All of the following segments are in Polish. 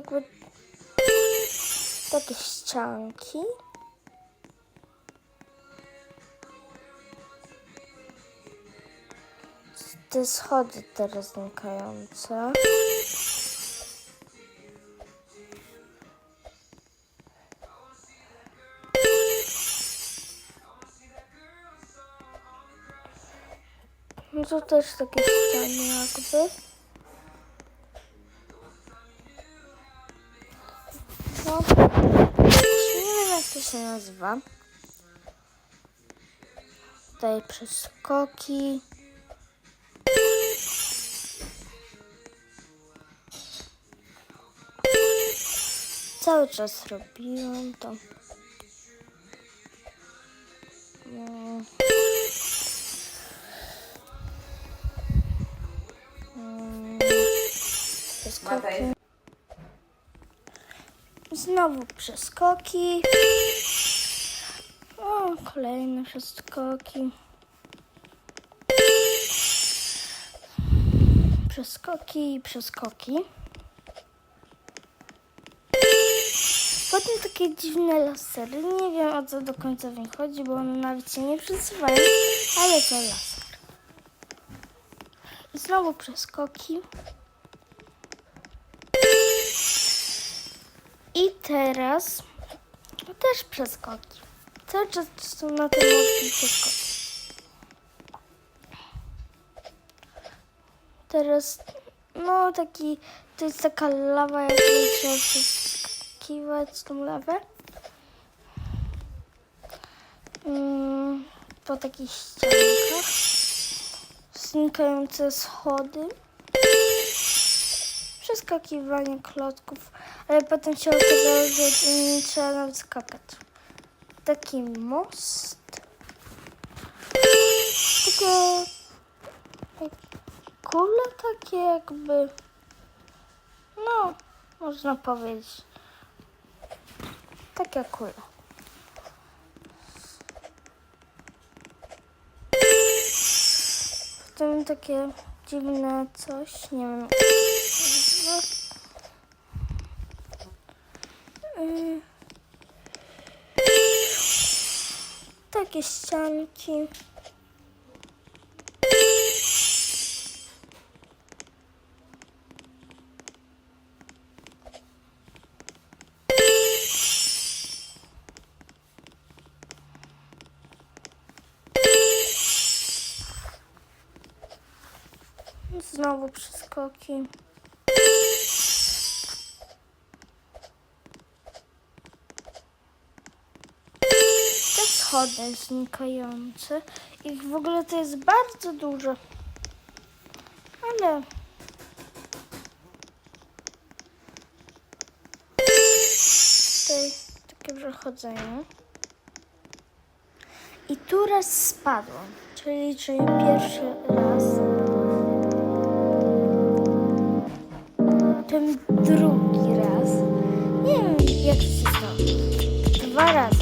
jakby takie ścianki. Te schody teraz znikające. No to też takie ściany jakby. Nazywa. Tutaj przeskoki. Cały czas robiłam to. No. Mm, Przeskoki. Znowu przeskoki. O, kolejne przeskoki. Przeskoki przeskoki. Potem takie dziwne lasery. Nie wiem o co do końca w nich chodzi, bo one nawet się nie przesuwają, ale to laser. I znowu przeskoki. I teraz też przeskoki. Cały czas są na tym mocnym przeskoki. Teraz, no taki, to jest taka lawa, jak trzeba przeskakiwać tą lawę. Mm, po takich ściankach. Znikające schody przeskakiwanie klocków, ale potem się okazało, że nie trzeba nawet skakać. Taki most. Takie kule takie jakby, no, można powiedzieć. Takie kule. Potem takie dziwne coś, nie wiem. No. Y, Takie ścianki. Znowu przeskoki. Te schody znikające. Ich w ogóle to jest bardzo dużo. Ale... Tutaj takie przechodzenie. I tu raz spadłam. Czyli, czyli pierwszy raz. Ten drugi raz. Nie wiem jak się stało. Dwa razy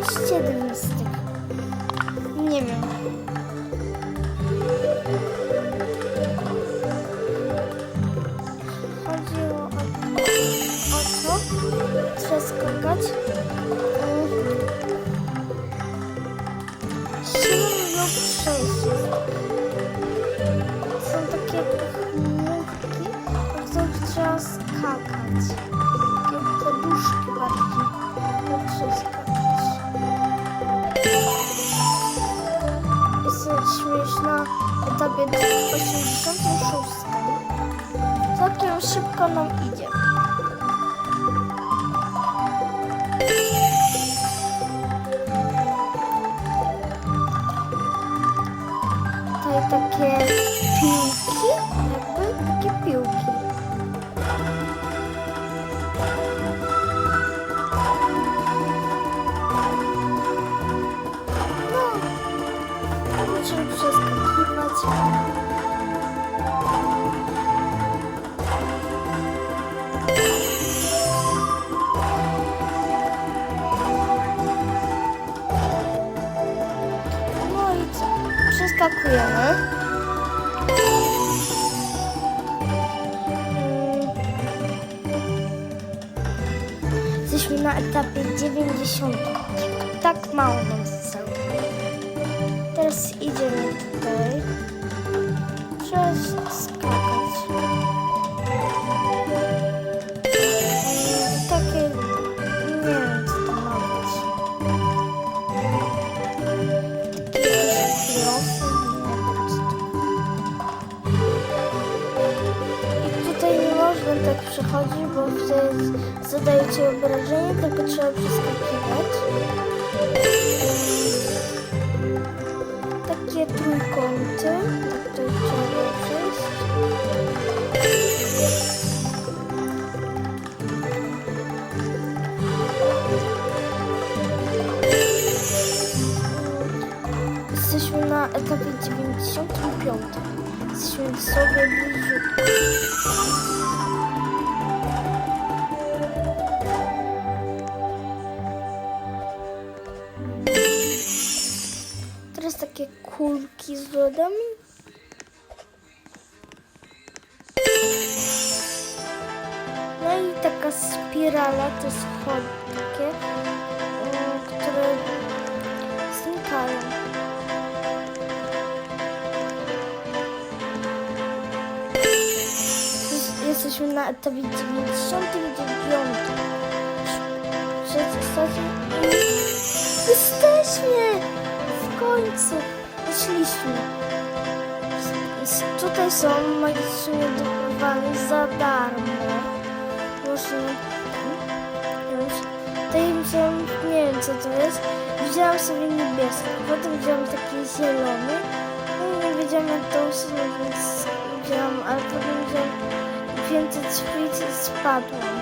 17. Nie wiem. Chodziło o, o to, przeskakać. Siedem lub Są takie chmurki, po których trzeba skakać. 50 рублей. Całkiem szybko nam idzie. Jesteśmy na etapie 90. Tak mało nam zostało. Teraz idziemy tutaj. Przez skałę. Przechodzić, bo wtedy zadajecie obrażenie, tylko trzeba przeskakiwać. Takie trójkąty, tak tutaj trzeba przejść. Jesteśmy na etapie 95. Jesteśmy sobie bliziutko. Takie kulki z lodami. No i taka spirala, to schody takie, które znikają. Jest- Jesteśmy na etapie 99. Przedstawię Jesteśmy! Końcu! Wyszliśmy. S- Tutaj są magicznie dochowane za darmo. Można... Już. Wziąłem, nie wiem co to jest. Wziąłem sobie niebieski, potem wziąłem taki zielony. No i nie wiedziałam jak to usunąć, więc ale potem wziąłem więcej i spadłam.